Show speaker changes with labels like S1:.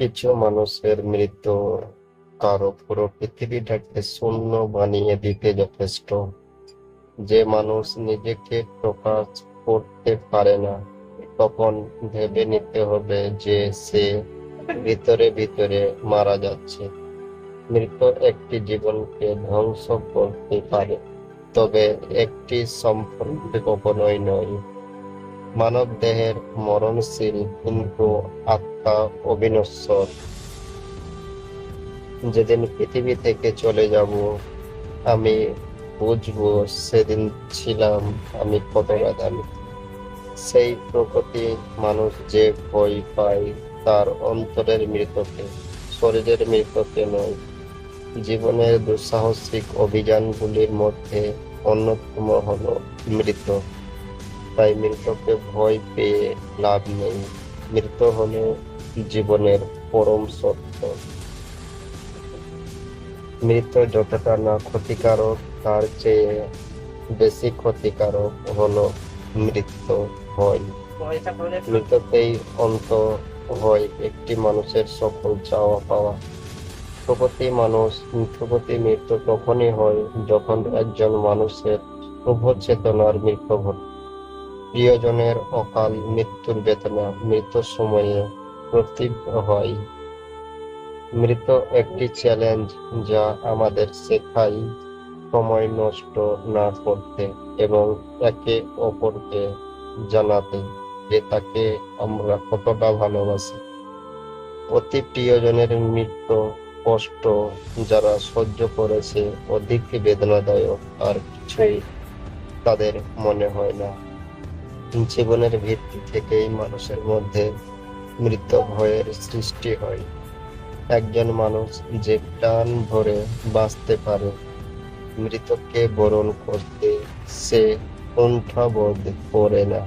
S1: কিছু মানুষের মৃত্যু কারও পুরো পৃথিবীটাকে শূন্য বানিয়ে দিতে যথেষ্ট। যে মানুষ নিজেকে প্রকাশ করতে পারে না, তখন ভেবে নিতে হবে যে সে ভিতরে ভিতরে মারা যাচ্ছে। মৃত্যু একটি জীবনকে ধ্বংস করতে পারে, তবে একটি সম্পর্কে কখনোই নয়। মানব দেহের মরণশীল কিন্তু আত্মা অবিনশ্বর। যেদিন পৃথিবী থেকে চলে যাব, আমি বুঝব সেদিন ছিলাম আমি কতটা দামি সেই প্রকৃতি মানুষ যে ভয় পায়, তার অন্তরের মৃতকে, শরীরের মৃতকে নয়, জীবনের দুঃসাহসিক অভিযানগুলির মধ্যে অন্যতম হল মৃত। তাই মৃতকে ভয় পেয়ে লাভ নেই। মৃত হলো জীবনের পরম সত্য। মৃত যতটা না ক্ষতিকারক, তার চেয়ে বেশি ক্ষতিকারক হলো মৃত্যু হয় মৃত্যুতেই অন্ত হয় একটি মানুষের সকল চাওয়া পাওয়া। প্রগতি মানুষ প্রগতি মৃত্যু তখনই হয় যখন একজন মানুষের প্রভু চেতনার মৃত্যু ঘটে। প্রিয়জনের অকাল মৃত্যুর বেদনা মৃত সময়ে প্রতীব্র হয়। মৃত একটি চ্যালেঞ্জ যা আমাদের শেখায় সময় নষ্ট না করতে এবং একে অপরকে জানাতে যে তাকে আমরা কতটা ভালোবাসি। অতি প্রিয়জনের মৃত্যু কষ্ট যারা সহ্য করেছে অধিক বেদনাদায়ক আর কিছুই তাদের মনে হয় না। জীবনের ভিত্তি থেকেই মানুষের মধ্যে মৃত ভয়ের সৃষ্টি হয়। একজন মানুষ যে প্রাণ ভরে বাঁচতে পারে, মৃতকে বরণ করতে সে কুণ্ঠাবোধ করে না।